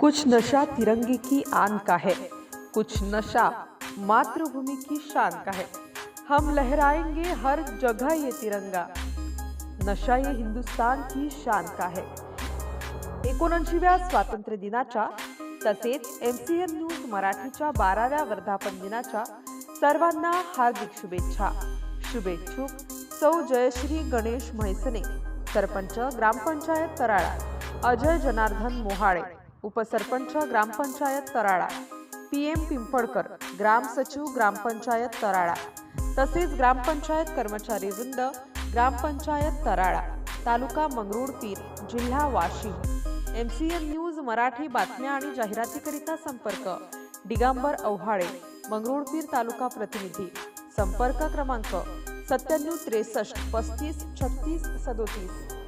कुछ नशा तिरंगे की आन का है कुछ नशा मातृभूमि की शान का है। हम लहराएंगे हर जगह ये तिरंगा नशा ये हिंदुस्तान की शान का है। एकोणऐंशीव्या स्वातंत्र्य दिनाच्या तसेच एम सी एन न्यूज मराठीच्या बाराव्या वर्धापन दिनाच्या सर्वांना हार्दिक शुभेच्छा। शुभेच्छुक सौ जयश्री गणेश म्हैसने सरपंच ग्रामपंचायत तराळा अजय जनार्दन मोहाळे। उपसरपंच ग्रामपंचायत तराळा. पी एम पिंपळकर ग्राम सचिव ग्रामपंचायत तराळा. तसेच ग्रामपंचायत कर्मचारी वृंद ग्रामपंचायत तराळा. तालुका मंगरुळपीर जिल्हा Washim. M C N news Marathi बातम्या आणि जाहिरातीकरिता संपर्क दिगंबर अव्हाळे मंगरुळपीर तालुका प्रतिनिधी. संपर्क क्रमांक सत्त्याण्णव त्रेसष्ट पस्तीस छत्तीस सदोतीस.